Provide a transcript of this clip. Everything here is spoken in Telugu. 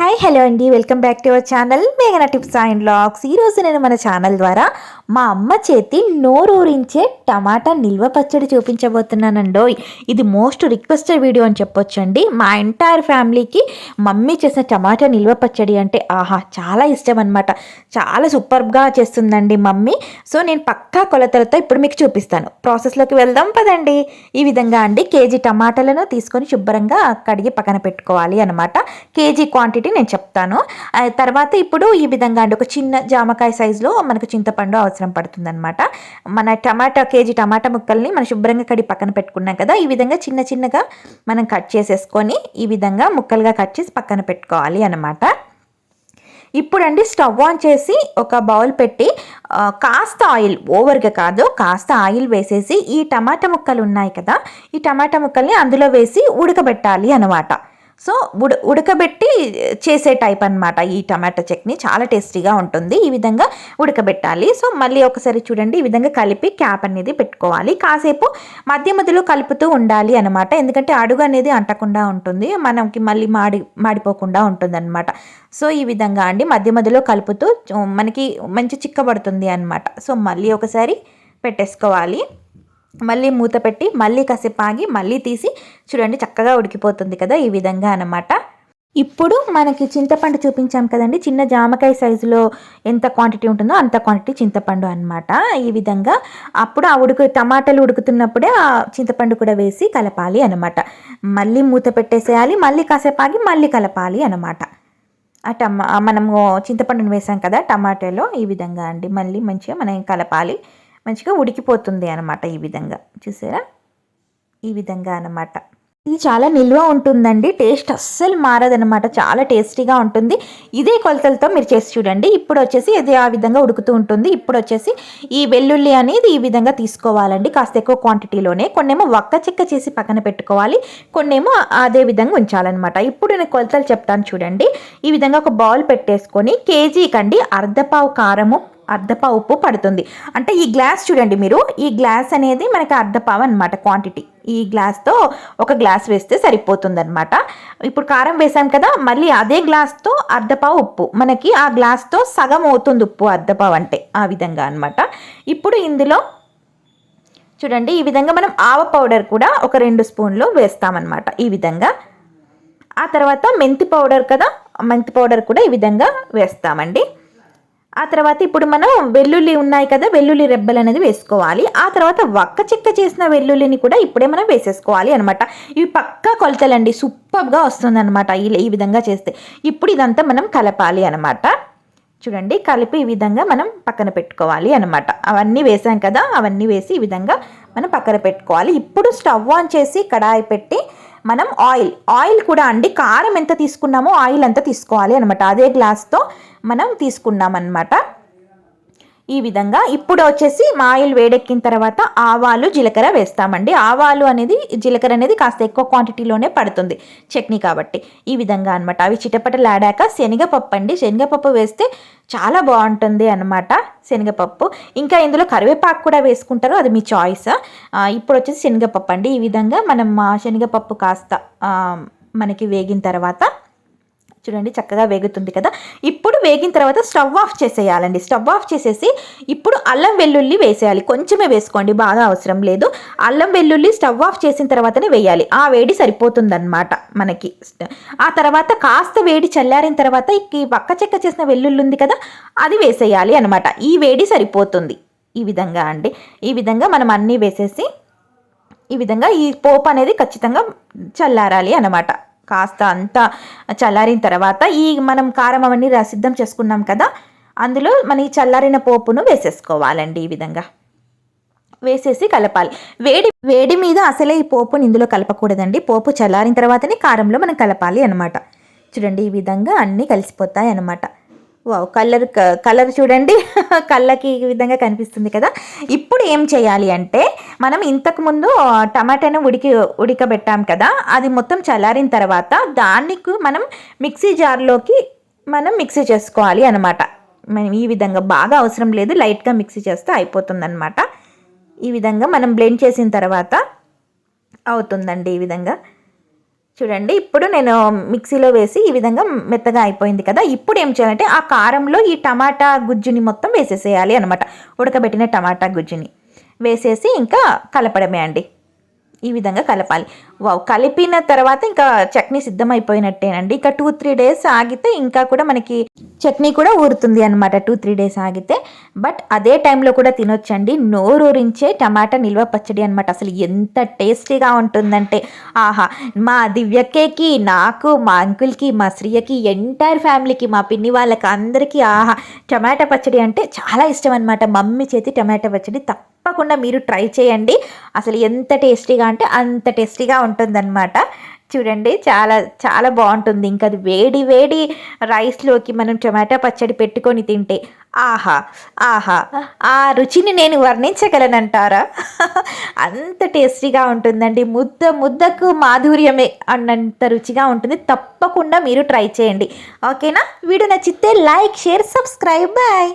హాయ్ హలో అండి. Welcome back to our channel మేఘన టిప్స్ అండ్ బ్లాగ్స్ ఈరోజు నేను మన ఛానల్ ద్వారా మా అమ్మ చేతి నోరూరించే టమాటా నిల్వ పచ్చడి చూపించబోతున్నానండో. ఇది మోస్ట్ రిక్వెస్టెడ్ వీడియో అని చెప్పొచ్చండి. మా ఎంటైర్ ఫ్యామిలీకి మమ్మీ చేసిన టమాటా నిల్వ పచ్చడి అంటే ఆహా చాలా ఇష్టం అనమాట చాలా సూపర్గా చేస్తుందండి మమ్మీ. సో నేను పక్కా కొలతలతో ఇప్పుడు మీకు చూపిస్తాను. ప్రాసెస్లోకి వెళ్దాం పదండి. ఈ విధంగా అండి కేజీ టమాటాలను తీసుకొని శుభ్రంగా కడిగి పక్కన పెట్టుకోవాలి అనమాట కేజీ క్వాంటిటీ నేను చెప్తాను. ఆ తర్వాత ఇప్పుడు ఈ విధంగా అండి ఒక చిన్న జామకాయ సైజులో మనకు చింతపండు అవసరం పడుతుందన్నమాట. మన టమాటా కేజీ టమాటా ముక్కల్ని మనం శుభ్రంగా కడిగి పక్కన పెట్టుకున్నాం కదా ఈ విధంగా చిన్న చిన్నగా మనం కట్ చేసేసుకొని ఈ విధంగా ముక్కలుగా కట్ చేసి పక్కన పెట్టుకోవాలి అనమాట ఇప్పుడండి స్టవ్ ఆన్ చేసి ఒక బౌల్ పెట్టి కాస్త ఆయిల్ ఓవర్గా కాదు కాస్త ఆయిల్ వేసేసి ఈ టమాటా ముక్కలు ఉన్నాయి కదా ఈ టమాటా ముక్కల్ని అందులో వేసి ఉడకబెట్టాలి అనమాట సో ఉడ ఉడకబెట్టి చేసే టైప్ అనమాట ఈ టమాటా చట్నీ. చాలా టేస్టీగా ఉంటుంది. ఈ విధంగా ఉడకబెట్టాలి. సో మళ్ళీ ఒకసారి చూడండి ఈ విధంగా కలిపి క్యాప్ అనేది పెట్టుకోవాలి. కాసేపు మధ్య మధ్యలో కలుపుతూ ఉండాలి అనమాట ఎందుకంటే అడుగు అనేది అంటకుండా ఉంటుంది. మనకి మళ్ళీ మాడి మాడిపోకుండా ఉంటుంది అనమాట సో ఈ విధంగా అండి మధ్య మధ్యలో కలుపుతూ మనకి మంచి చిక్కబడుతుంది అనమాట సో మళ్ళీ ఒకసారి పెట్టేసుకోవాలి. మళ్ళీ మూత పెట్టి మళ్ళీ కాసేపు ఆగి మళ్ళీ తీసి చూడండి చక్కగా ఉడికిపోతుంది కదా ఈ విధంగా అనమాట ఇప్పుడు మనకి చింతపండు చూపించాం కదండి. చిన్న జామకాయ సైజులో ఎంత క్వాంటిటీ ఉంటుందో అంత క్వాంటిటీ చింతపండు అనమాట ఈ విధంగా అప్పుడు ఆ ఉడుకు టమాటాలు ఉడుకుతున్నప్పుడే ఆ చింతపండు కూడా వేసి కలపాలి అనమాట మళ్ళీ మూత పెట్టేసేయాలి మళ్ళీ కాసేపు ఆగి మళ్ళీ కలపాలి అనమాట ఆ టమా మనము చింతపండుని వేసాం కదా టమాటాలో ఈ విధంగా అండి. మళ్ళీ మంచిగా మనం కలపాలి. మంచిగా ఉడికిపోతుంది అనమాట ఈ విధంగా. చూసారా? ఈ విధంగా అనమాట ఇది చాలా నిల్వ ఉంటుందండి. టేస్ట్ అస్సలు మారదనమాట చాలా టేస్టీగా ఉంటుంది. ఇదే కొలతలతో మీరు చేసి చూడండి. ఇప్పుడు వచ్చేసి ఇది ఆ విధంగా ఉడుకుతూ ఉంటుంది. ఇప్పుడు వచ్చేసి ఈ వెల్లుల్లి అనేది ఈ విధంగా తీసుకోవాలండి. కాస్త ఎక్కువ క్వాంటిటీలోనే. కొన్నేమో వక్క చెక్క చేసి పక్కన పెట్టుకోవాలి. కొన్నేమో అదే విధంగా ఉంచాలన్నమాట. ఇప్పుడు నేను కొలతలు చెప్తాను చూడండి. ఈ విధంగా ఒక బౌల్ పెట్టేసుకొని కేజీకండి అర్ధపావు కారము అర్ధపావు ఉప్పు పడుతుంది. అంటే ఈ గ్లాస్ చూడండి మీరు. ఈ గ్లాస్ అనేది మనకి అర్ధపావు అనమాట క్వాంటిటీ. ఈ గ్లాస్తో ఒక గ్లాస్ వేస్తే సరిపోతుంది అనమాట ఇప్పుడు కారం వేసాం కదా మళ్ళీ అదే గ్లాస్తో అర్ధపావు ఉప్పు మనకి ఆ గ్లాస్తో సగం అవుతుంది ఉప్పు అర్ధపావు అంటే ఆ విధంగా అనమాట ఇప్పుడు ఇందులో చూడండి ఈ విధంగా మనం ఆవ పౌడర్ కూడా ఒక రెండు స్పూన్లు వేస్తామన్నమాట ఈ విధంగా. ఆ తర్వాత మెంతి పౌడర్ కదా మెంతి పౌడర్ కూడా ఈ విధంగా వేస్తామండి. ఆ తర్వాత ఇప్పుడు మనం వెల్లుల్లి ఉన్నాయి కదా వెల్లుల్లి రెబ్బలు అనేది వేసుకోవాలి. ఆ తర్వాత వక్క చిక్క చేసిన వెల్లుల్లిని కూడా ఇప్పుడే మనం వేసేసుకోవాలి అనమాట ఇవి పక్కా కొలతలండి సూపర్గా వస్తుంది అనమాట ఈ విధంగా చేస్తే. ఇప్పుడు ఇదంతా మనం కలపాలి అనమాట చూడండి కలిపి ఈ విధంగా మనం పక్కన పెట్టుకోవాలి అనమాట అవన్నీ వేసాం కదా అవన్నీ వేసి ఈ విధంగా మనం పక్కన పెట్టుకోవాలి. ఇప్పుడు స్టవ్ ఆన్ చేసి కడాయి పెట్టి మనం ఆయిల్ ఆయిల్ కూడా అండి. కారం ఎంత తీసుకున్నామో ఆయిల్ అంత తీసుకోవాలి అనమాట అదే గ్లాస్తో మనం తీసుకున్నాం అనమాట ఈ విధంగా ఇప్పుడు వచ్చేసి మా ఆయిల్ వేడెక్కిన తర్వాత ఆవాలు జీలకర్ర వేస్తామండి. ఆవాలు అనేది జీలకర్ర అనేది కాస్త ఎక్కువ క్వాంటిటీలోనే పడుతుంది చట్నీ కాబట్టి. ఈ విధంగా అనమాట అవి చిటపటలాడాక శనగపప్పు అండి. శనగపప్పు వేస్తే చాలా బాగుంటుంది అనమాట శనగపప్పు. ఇంకా ఇందులో కరివేపాకు కూడా వేసుకుంటారు. అది మీ చాయిస్ ఇప్పుడు వచ్చేసి శనగపప్పు అండి. ఈ విధంగా మనం శనగపప్పు కాస్త మనకి వేగిన తర్వాత చూడండి చక్కగా వేగుతుంది కదా. ఇప్పుడు వేగిన తర్వాత స్టవ్ ఆఫ్ చేసేయాలండి. స్టవ్ ఆఫ్ చేసేసి ఇప్పుడు అల్లం వెల్లుల్లి వేసేయాలి. కొంచెమే వేసుకోండి బాగా అవసరం లేదు. అల్లం వెల్లుల్లి స్టవ్ ఆఫ్ చేసిన తర్వాతనే వేయాలి. ఆ వేడి సరిపోతుందన్నమాట మనకి. ఆ తర్వాత కాస్త వేడి చల్లారిన తర్వాత ఈ పక్క చెక్క చేసిన వెల్లుల్లి ఉంది కదా అది వేసేయాలి అనమాట ఈ వేడి సరిపోతుంది. ఈ విధంగా అండి. ఈ విధంగా మనం అన్నీ వేసేసి ఈ విధంగా ఈ పోపు అనేది ఖచ్చితంగా చల్లారాలి అనమాట కాస్త అంతా చల్లారిన తర్వాత ఈ మనం కారం అవన్నీ సిద్ధం చేసుకున్నాం కదా అందులో మన ఈ చల్లారిన పోపును వేసేసుకోవాలండి ఈ విధంగా. వేసేసి కలపాలి. వేడి వేడి మీద అసలే ఈ పోపుని ఇందులో కలపకూడదండి. పోపు చల్లారిన తర్వాతనే కారంలో మనం కలపాలి అనమాట చూడండి ఈ విధంగా అన్నీ కలిసిపోతాయి అనమాట కలర్ క- కలర్ చూడండి. కళ్ళకి ఈ విధంగా కనిపిస్తుంది కదా. ఇప్పుడు ఏం చేయాలి అంటే మనం ఇంతకు ముందు టమాటాను ఉడికి ఉడకబెట్టాం కదా. అది మొత్తం చల్లారిన తర్వాత దానికి మనం మిక్సీ జార్లోకి మనం మిక్సీ చేసుకోవాలి అనమాట మనం ఈ విధంగా బాగా అవసరం లేదు లైట్గా మిక్సీ చేస్తే అయిపోతుందన్నమాట. ఈ విధంగా మనం బ్లెండ్ చేసిన తర్వాత అవుతుందండి ఈ విధంగా. చూడండి ఇప్పుడు నేను మిక్సీలో వేసి ఈ విధంగా మెత్తగా అయిపోయింది కదా ఇప్పుడు ఏం చేయాలంటే ఆ కారంలో ఈ టమాటా గుజ్జుని మొత్తం వేసేసేయాలి అనమాట ఉడకబెట్టిన టమాటా గుజ్జుని వేసేసి ఇంకా కలపడమే అండి. ఈ విధంగా కలపాలి. వావ్ కలిపిన తర్వాత ఇంకా చట్నీ సిద్ధమైపోయినట్టేనండి. ఇంకా టూ త్రీ డేస్ ఆగితే ఇంకా కూడా మనకి చట్నీ కూడా ఊరుతుంది అనమాట టూ త్రీ డేస్ ఆగితే. బట్ అదే టైంలో కూడా తినొచ్చండి. నోరూరించే టమాటా నిల్వ పచ్చడి అనమాట అసలు ఎంత టేస్టీగా ఉంటుందంటే. ఆహా మా దివ్యకేకి నాకు మా అంకుల్కి మా శ్రీయకి ఎంటైర్ ఫ్యామిలీకి మా పిన్ని వాళ్ళకి అందరికీ ఆహా టమాటా పచ్చడి అంటే చాలా ఇష్టం అనమాట మమ్మీ చేతి టమాటా పచ్చడి తప్ప తప్పకుండా మీరు ట్రై చేయండి. అసలు ఎంత టేస్టీగా అంటే అంత టేస్టీగా ఉంటుందన్నమాట. చూడండి చాలా చాలా బాగుంటుంది. ఇంకా అది వేడి వేడి రైస్లోకి మనం టమాటా పచ్చడి పెట్టుకొని తింటే ఆహా ఆహా ఆ రుచిని నేను వర్ణించగలనంటారా? అంత టేస్టీగా ఉంటుందండి. ముద్ద ముద్దకు మాధుర్యమే అన్నంత రుచిగా ఉంటుంది. తప్పకుండా మీరు ట్రై చేయండి. ఓకేనా? వీడియో నచ్చితే లైక్ షేర్ సబ్స్క్రైబ్. బాయ్.